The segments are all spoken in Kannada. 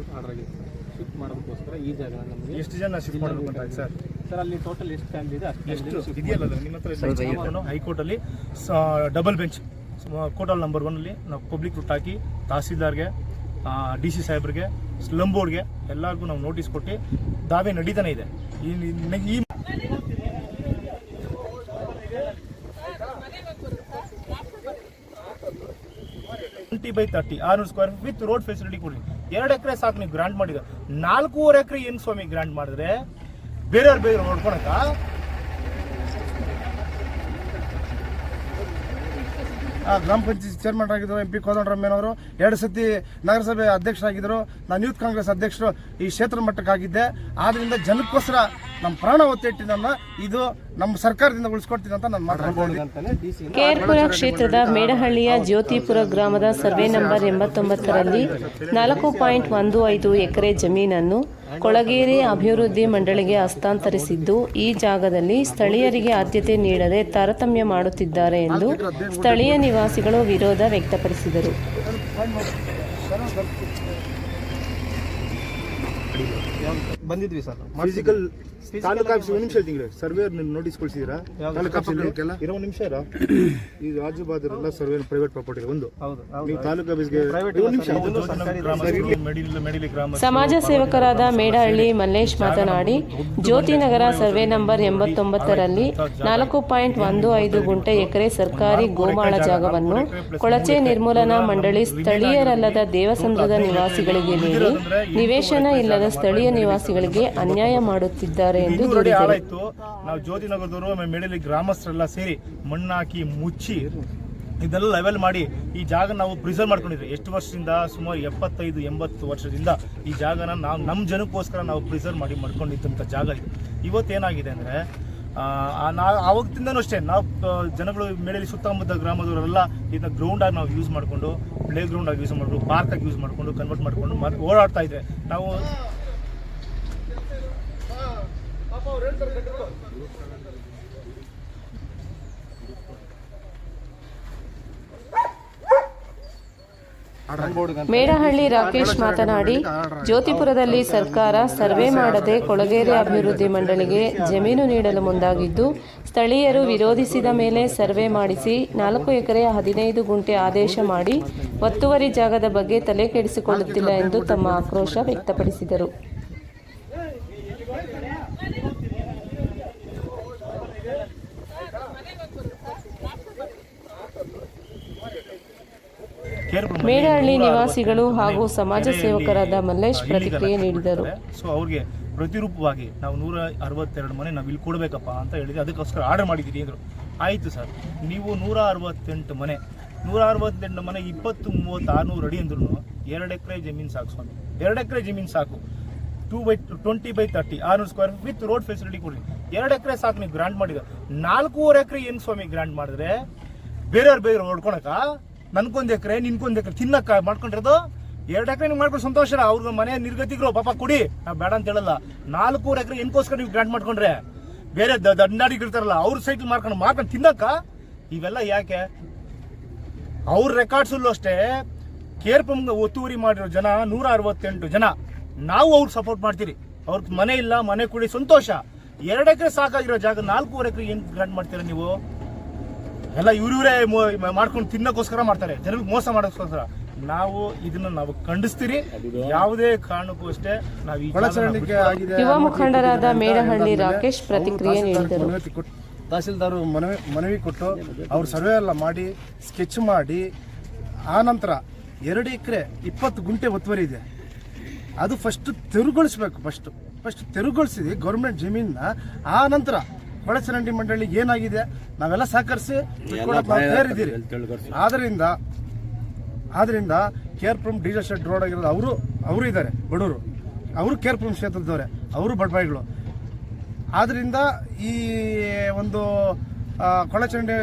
ಹೇಳ್ಬಿಟ್ಟು ಆರ್ಡರ್ ಆಗಿದೆ ಶಿಫ್ಟ್ ಮಾಡೋದಕ್ಕೋಸ್ಕರ ಈ ಜಾಗ ನಮಗೆ ಎಷ್ಟು ಜನ ಶಿಫ್ಟ್ ಮಾಡ್ಬೇಕಂತ ಸರ್? ಸರ್ ಅಲ್ಲಿ ಟೋಟಲ್ ಎಷ್ಟು ಫ್ಯಾಮಿಲಿ ಇದೆ ಅಷ್ಟು ಎಷ್ಟು? ಇದೆಯಲ್ಲ ನಿಮ್ಮ ಹತ್ರ ಹೈಕೋರ್ಟಲ್ಲಿ ಡಬಲ್ ಬೆಂಚ್ ಕೋಟಲ್ ನಂಬರ್ ಒನ್ನಲ್ಲಿ ನಾವು ಪಬ್ಲಿಕ್ ರೂಟ್ ಹಾಕಿ ತಹಸೀಲ್ದಾರ್ಗೆ ಡಿ ಸಿ ಸಾಹೇಬ್ರಿಗೆ ಸ್ಲಮ್ ಬೋರ್ಡ್ಗೆ ಎಲ್ಲರಿಗೂ ನಾವು ನೋಟಿಸ್ ಕೊಟ್ಟು ದಾವೆ ನಡೀತಾನೆ ಇದೆ. ಈ ಟ್ವೆಂಟಿ ಬೈ ತರ್ಟಿ ಆರ್ನೂರು ಸ್ಕ್ವೇರ್ ವಿತ್ ರೋಡ್ ಫೆಸಿಲಿಟಿ ಕೊಡಿ ಎರಡು ಎಕರೆ ಸಾಕು ನೀವು ಗ್ರಾಂಟ್ ಮಾಡಿದ ನಾಲ್ಕೂವರೆ ಎಕರೆ ಏನು ಸ್ವಾಮಿ ಗ್ರಾಂಟ್ ಮಾಡಿದ್ರೆ ಬೇರೆಯವ್ರು ಬೇರೆ ನೋಡ್ಕೊಳಕ ಗ್ರಾಮ ಪಂಚಾಯತ್ ಚೇರ್ಮನ್ ಆಗಿದ್ರು ಎಂ ಪಿ ಕೋದಂಡರಾಮಯ್ಯನವರು ಎರಡು ಸತಿ ನಗರಸಭೆ ಅಧ್ಯಕ್ಷರಾಗಿದ್ದರು ನಾನು ಯೂತ್ ಕಾಂಗ್ರೆಸ್ ಅಧ್ಯಕ್ಷರು ಈ ಕ್ಷೇತ್ರ ಮಟ್ಟಕ್ಕಾಗಿದ್ದೆ. ಆದ್ದರಿಂದ ಜನಕ್ಕೋಸ್ಕರ ನಮ್ಮ ಪ್ರಾಣ ಒತ್ತಿಟ್ಟು ನನ್ನ ಇದು ನಮ್ಮ ಸರ್ಕಾರದಿಂದ ಉಳಿಸ್ಕೊಡ್ತೀನಿ ಅಂತ ನಾನು ಮಾತಾಡ್ಬೋದು ಅಂತಾನೆ ಡಿ ಸಿ ಕೇರ್ಪುರ ಕ್ಷೇತ್ರದ ಮೇಡಹಳ್ಳಿಯ ಜ್ಯೋತಿಪುರ ಗ್ರಾಮದ ಸರ್ವೆ ನಂಬರ್ ಎಂಬತ್ತೊಂಬತ್ತರಲ್ಲಿ ನಾಲ್ಕು ಪಾಯಿಂಟ್ ಒಂದು ಐದು ಎಕರೆ ಜಮೀನನ್ನು ಕೊಳಗೇರಿ ಅಭಿವೃದ್ಧಿ ಮಂಡಳಿಗೆ ಹಸ್ತಾಂತರಿಸಿದ್ದು, ಈ ಜಾಗದಲ್ಲಿ ಸ್ಥಳೀಯರಿಗೆ ಆದ್ಯತೆ ನೀಡದೆ ತಾರತಮ್ಯ ಮಾಡುತ್ತಿದ್ದಾರೆ ಎಂದು ಸ್ಥಳೀಯ ನಿವಾಸಿಗಳು ವಿರೋಧ ವ್ಯಕ್ತಪಡಿಸಿದರು. ಬಂದಿದ್ವಿ ಸರ್. ಫಿಸಿಕಲ್ ತಾಲೂಕು ಆಫೀಸ್ ಒಂದು ನಿಮಿಷ ತಿಂಗಳು ಸರ್ವೆ ನೋಟಿಸ್ ಕೊಡಿಸಿದ್ದೀರಾ ತಾಲೂಕು ಆಫೀಸ್ ಇರೋ ಒಂದು ನಿಮಿಷ ಇರೋ. ಈ ರಾಜು ಬಾದರ್ ಎಲ್ಲ ಸರ್ವೆ ಪ್ರೈವೇಟ್ ಪ್ರಾಪರ್ಟಿ ಒಂದು. ಹೌದು ನೀವು ತಾಲೂಕು ಆಫೀಸ್ಗೆ ಒಂದು ನಿಮಿಷ ಸಮಾಜ ಸೇವಕರಾದ ಮೇಡಹಳ್ಳಿ ಮಲ್ಲೇಶ್ ಮಾತನಾಡಿ ಜ್ಯೋತಿನಗರ ಸರ್ವೆ ನಂಬರ್ ಎಂಬತ್ತೊಂಬತ್ತರಲ್ಲಿ ನಾಲ್ಕು ಪಾಯಿಂಟ್ ಒಂದು ಐದು ಗುಂಟೆ ಎಕರೆ ಸರ್ಕಾರಿ ಗೋಮಾಳ ಜಾಗವನ್ನು ಕೊಳಚೆ ನಿರ್ಮೂಲನಾ ಮಂಡಳಿ ಸ್ಥಳೀಯರಲ್ಲದ ದೇವಸಂದ್ರದ ನಿವಾಸಿಗಳಿಗೆ ನೀಡಿ ನಿವೇಶನ ಇಲ್ಲದ ಸ್ಥಳೀಯ ನಿವಾಸಿಗಳಿಗೆ ಅನ್ಯಾಯ ಮಾಡುತ್ತಿದ್ದಾರೆ ಎಂದು ಹಾಳಾಯ್ತು. ನಾವು ಜ್ಯೋತಿನಗರದವರು ನಗರದವರು ಮೇಡಲಿ ಗ್ರಾಮಸ್ಥರೆಲ್ಲ ಸೇರಿ ಮಣ್ಣಾಕಿ ಮುಚ್ಚಿ ಇದೆಲ್ಲ ಲೆವೆಲ್ ಮಾಡಿ ಈ ಜಾಗ ನಾವು ಪ್ರಿಸರ್ವ್ ಮಾಡ್ಕೊಂಡಿದ್ವಿ. ಎಷ್ಟು ವರ್ಷದಿಂದ? ಸುಮಾರು ಎಪ್ಪತ್ತೈದು ಎಂಬತ್ತು ವರ್ಷದಿಂದ ಈ ಜಾಗನ ನಾವು ನಮ್ಮ ಜನಕ್ಕೋಸ್ಕರ ನಾವು ಪ್ರಿಸರ್ವ್ ಮಾಡಿ ಮಾಡ್ಕೊಂಡಿದ್ದಂಥ ಜಾಗ ಇದು. ಇವತ್ತೇನಾಗಿದೆ ಅಂದರೆ ನಾ ಆವತ್ತಿಂದನೂ ಅಷ್ಟೇ ನಾವು ಜನಗಳು ಮೇಡಲಿ ಸುತ್ತಮುತ್ತ ಗ್ರಾಮದವರೆಲ್ಲ ಇದನ್ನ ಗ್ರೌಂಡ್ ಆಗಿ ನಾವು ಯೂಸ್ ಮಾಡಿಕೊಂಡು ಪ್ಲೇ ಗ್ರೌಂಡ್ ಆಗಿ ಯೂಸ್ ಮಾಡಿಕೊಂಡು ಪಾರ್ಕ್ ಆಗಿ ಯೂಸ್ ಮಾಡಿಕೊಂಡು ಕನ್ವರ್ಟ್ ಮಾಡಿಕೊಂಡು ಮತ್ತೆ ಓಡಾಡ್ತಾ ಇದ್ದೆ ನಾವು ಮೇಡಹಳ್ಳಿ ರಾಕೇಶ್ ಮಾತನಾಡಿ ಜ್ಯೋತಿಪುರದಲ್ಲಿ ಸರ್ಕಾರ ಸರ್ವೆ ಮಾಡದೆ ಕೊಳಗೇರಿ ಅಭಿವೃದ್ಧಿ ಮಂಡಳಿಗೆ ಜಮೀನು ನೀಡಲು ಮುಂದಾಗಿದ್ದು ಸ್ಥಳೀಯರು ವಿರೋಧಿಸಿದ ಮೇಲೆ ಸರ್ವೆ ಮಾಡಿಸಿ ನಾಲ್ಕು ಎಕರೆ ಹದಿನೈದು ಗುಂಟೆ ಆದೇಶ ಮಾಡಿ ಒತ್ತುವರಿ ಜಾಗದ ಬಗ್ಗೆ ತಲೆ ಕೆಡಿಸಿಕೊಳ್ಳುತ್ತಿಲ್ಲ ಎಂದು ತಮ್ಮ ಆಕ್ರೋಶ ವ್ಯಕ್ತಪಡಿಸಿದರು. ಮೇಡಹಳ್ಳಿ ನಿವಾಸಿಗಳು ಹಾಗೂ ಸಮಾಜ ಸೇವಕರಾದ ಮಲ್ಲೇಶ್ ಪ್ರತಿಕ್ರಿಯೆ ನೀಡಿದರು. ಸೊ ಅವ್ರಿಗೆ ಪ್ರತಿರೂಪವಾಗಿ ನಾವು ನೂರ ಅರವತ್ತೆರಡು ಮನೆ ನಾವು ಇಲ್ಲಿ ಕೊಡಬೇಕಪ್ಪ ಅಂತ ಹೇಳಿದ್ರೆ ಅದಕ್ಕೋಸ್ಕರ ಆರ್ಡರ್ ಮಾಡಿದ್ದೀರಿ ಅಂದರು. ಆಯಿತು ಸರ್. ನೀವು ನೂರ ಅರವತ್ತೆಂಟು ಮನೆ, ನೂರ ಅರವತ್ತೆಂಟು ಮನೆ ಇಪ್ಪತ್ತು ಮೂವತ್ತು ಆರುನೂರು ಅಡಿ ಅಂದ್ರೂ ಎರಡು ಎಕರೆ ಜಮೀನು ಸಾಕು ಸ್ವಾಮಿ. ಎರಡು ಎಕರೆ ಜಮೀನು ಸಾಕು. Two by twenty by thirty ಆರುನೂರು ಸ್ಕ್ವೇರ್ ವಿತ್ ರೋಡ್ ಫೆಸಿಲಿಟಿ ಕೊಡಿ ಎರಡು ಎಕರೆ ಸಾಕು ನೀವು ಗ್ರಾಂಟ್ ಮಾಡಿದ ನಾಲ್ಕೂವರೆ ಎಕರೆ ಏನು ಸ್ವಾಮಿ ಗ್ರಾಂಟ್ ಮಾಡಿದ್ರೆ? ಬೇರೆಯವ್ರು ಬೇರೆ ಹೊಡ್ಕೊಳಕ ನನ್ಕೊಂದು ಎಕರೆ ನಿನ್ಕೊಂದು ಎಕರೆ ತಿನ್ನಕ್ಕ ಮಾಡ್ಕೊಂಡಿರೋದು, ಎರಡು ಎಕರೆ ನಿಮ್ಗೆ ಮಾಡ್ಕೊಂಡು ಸಂತೋಷ ಅವ್ರ ಮನೆ ನಿರ್ಗತಿಗ್ರು ಪಾಪ ಕೊಡಿ, ನಾವು ಬೇಡ ಅಂತ ಹೇಳಲ್ಲ. ನಾಲ್ಕೂರು ಎಕರೆ ಏನಕ್ಕೋಸ್ಕರ ನೀವು ಗ್ರಾಂಟ್ ಮಾಡ್ಕೊಂಡ್ರೆ, ಬೇರೆ ದಂಡಾಡಿಗಿರ್ತಾರಲ್ಲ ಅವ್ರ ಸೈಕಲ್ ಮಾಡ್ಕೊಂಡು ಮಾಡ್ಕೊಂಡು ತಿನ್ನಕ್ಕ ಇವೆಲ್ಲ ಯಾಕೆ? ಅವ್ರ ರೆಕಾರ್ಡ್ಸಲ್ಲೂ ಅಷ್ಟೇ ಕೇರ್ ಪಂಪ್ಗೆ ಒತ್ತುವರಿ ಮಾಡಿರೋ ಜನ ನೂರ ಅರವತ್ತೆಂಟು ಜನ. ನಾವು ಅವ್ರಿಗೆ ಸಪೋರ್ಟ್ ಮಾಡ್ತೀರಿ. ಅವ್ರ ಮನೆ ಇಲ್ಲ, ಮನೆ ಕೊಡಿ, ಸಂತೋಷ. ಎರಡು ಎಕರೆ ಸಾಕಾಗಿರೋ ಜಾಗ ನಾಲ್ಕೂವರೆ ಎಕರೆ ಏನು ಗ್ರಾಂಟ್ ಮಾಡ್ತೀರಾ ನೀವು? ಎಲ್ಲ ಇವ್ರಿವ್ರೇ ಮಾಡ್ಕೊಂಡು ತಿನ್ನಕ್ಕೋಸ್ಕರ ಮಾಡ್ತಾರೆ. ಜನರಿಗೆ ಮೋಸ ಮಾಡೋಕ್ಕೋಸ್ಕರ. ನಾವು ಇದನ್ನ ನಾವು ಖಂಡಿಸ್ತೀರಿ. ಯಾವುದೇ ಕಾರಣಕ್ಕೂ ಅಷ್ಟೇ ನಾವು ಈ ಜಾಗನ ಆಗಿದೆ ಯುವ ಮುಖಂಡರಾದ ಮೇಡಹಳ್ಳಿ ರಾಕೇಶ್ ಪ್ರತಿಕ್ರಿಯೆ ನೀಡಿದರು. ತಹಸೀಲ್ದಾರ್ ಮನವಿ ಮನವಿ ಕೊಟ್ಟು ಅವ್ರು ಸರ್ವೆ ಎಲ್ಲ ಮಾಡಿ ಸ್ಕೆಚ್ ಮಾಡಿ ಆ ನಂತರ ಎರಡು ಎಕರೆ ಇಪ್ಪತ್ತು ಗುಂಟೆ ಒತ್ತುವರಿ ಇದೆ. ಅದು ಫಸ್ಟ್ ತೆರುಗೊಳಿಸ್ಬೇಕು ಫಸ್ಟ್ ಫಸ್ಟ್ ತೆರುಗೊಳಿಸಿದೆ ಗೌರ್ಮೆಂಟ್ ಜಮೀನನ್ನ. ಆ ನಂತರ ಒಳಚರಂಡಿ ಮಂಡಳಿ ಏನಾಗಿದೆ? ನಾವೆಲ್ಲ ಸಹಕರಿಸಿ ತಯಾರಿದ್ದೀರಿ. ಆದ್ರಿಂದ ಆದ್ರಿಂದ care from J shed road ಆಗಿರೋದು ಅವರು ಅವರು ಇದ್ದಾರೆ ಬಡವರು. ಅವರು ಕೇರ್ ಫ್ರಮ್ ಕ್ಷೇತ್ರದವರೇ ಅವರು ಬಡಬಾಯಿಗಳು ಆದ್ರಿಂದ ಈ ಒಂದು ಕೊಳಚಂಡಿ ಕೊಳಚರಂಡಿ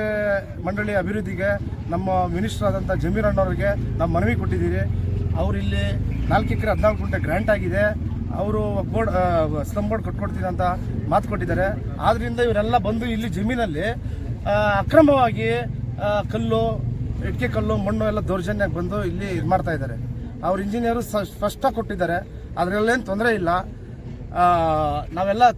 ಮಂಡಳಿ ಅಭಿವೃದ್ಧಿಗೆ ನಮ್ಮ ಮಿನಿಸ್ಟರ್ ಆದಂಥ ಜಮೀರ್ ಅಣ್ಣವ್ರಿಗೆ ನಾವು ಮನವಿ ಕೊಟ್ಟಿದ್ದೀರಿ. ಅವರಿಲ್ಲಿ ನಾಲ್ಕು ಎಕರೆ ಹದಿನಾಲ್ಕು ಗುಂಟೆ ಗ್ರ್ಯಾಂಟ್ ಆಗಿದೆ. ಅವರು ಬೋರ್ಡ್ ಸ್ಲಮ್ ಬೋರ್ಡ್ ಕಟ್ಕೊಡ್ತೀನಿ ಅಂತ ಮಾತು ಕೊಟ್ಟಿದ್ದಾರೆ. ಆದ್ರಿಂದ ಇವರೆಲ್ಲ ಬಂದು ಇಲ್ಲಿ ಜಮೀನಲ್ಲಿ ಆ, ಅಕ್ರಮವಾಗಿ ಕಲ್ಲು ಇಟ್ಕೆ ಕಲ್ಲು ಮಣ್ಣು ಎಲ್ಲ ದೌರ್ಜನ್ಯಕ್ಕೆ ಬಂದು ಇಲ್ಲಿ ಇದು ಮಾಡ್ತಾ ಇದ್ದಾರೆ. ಅವ್ರ ಇಂಜಿನಿಯರು ಸ್ಪಷ್ಟ ಕೊಟ್ಟಿದ್ದಾರೆ. ಅದರಲ್ಲೇನು ತೊಂದರೆ ಇಲ್ಲ. ಆ, ನಾವೆಲ್ಲ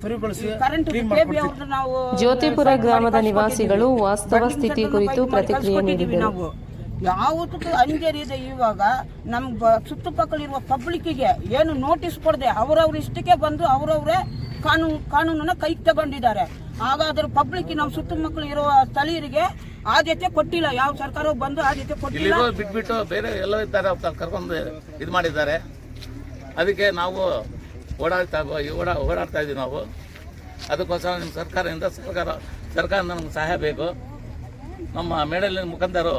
ಜ್ಯೋತಿಪುರ ಗ್ರಾಮದ ನಿವಾಸಿಗಳು ವಾಸ್ತವ ಸ್ಥಿತಿ ಕುರಿತು ಪ್ರತಿಕ್ರಿಯೆ ನೀಡಿದರು. ನಾವು. ಯಾವುದಕ್ಕೂ ಅಂಜರಿ ಇದೆ ಇವಾಗ. ನಮ್ಮ ಸುತ್ತಮುತ್ತಲಿರುವ ಪಬ್ಲಿಕ್ಕಿಗೆ ಏನು ನೋಟಿಸ್ ಕೊಡದೆ ಅವರವ್ರ ಇಷ್ಟಕ್ಕೆ ಬಂದು ಅವರವರೇ ಕಾನೂನು, ಕಾನೂನನ್ನ ಕೈಗೆ ತಗೊಂಡಿದ್ದಾರೆ. ಹಾಗಾದ್ರೆ ಪಬ್ಲಿಕ್ ನಮ್ಮ ಸುತ್ತಮುತ್ತಲು ಇರುವ ಸ್ಥಳೀಯರಿಗೆ ಆದ್ಯತೆ ಕೊಟ್ಟಿಲ್ಲ. ಯಾವ ಸರ್ಕಾರ ಬಂದು ಆದ್ಯತೆ ಕೊಟ್ಟಿಲ್ಲ. ಬಿಟ್ಬಿಟ್ಟು ಬೇರೆ ಎಲ್ಲ ಇದ್ದಾರೆ ಕರ್ಕೊಂಡು ಇದು ಮಾಡಿದ್ದಾರೆ. ಅದಕ್ಕೆ ನಾವು ಓಡಾಡ್ತಾ ಓಡಾ ಓಡಾಡ್ತಾ ಇದ್ದೀವಿ ನಾವು. ಅದಕ್ಕೋಸ್ಕರ ನಿಮ್ಮ ಸರ್ಕಾರದಿಂದ ಸರ್ಕಾರ ಸರ್ಕಾರ ನಮ್ಗೆ ಸಹಾಯ ಬೇಕು. ನಮ್ಮ ಮೇಡಲಿನ ಮುಖಂಡರು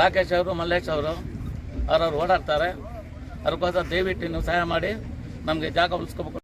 ರಾಕೇಶ್ ಅವರು ಮಲ್ಲೇಶ್ ಅವರು ಅವರವ್ರು ಓಡಾಡ್ತಾರೆ. ಅದಕ್ಕೋಸ್ಕರ ದಯವಿಟ್ಟು ನೀವು ಸಹಾಯ ಮಾಡಿ. ನಮಗೆ ಜಾಗ ಉಳಿಸ್ಕೋಬೇಕು.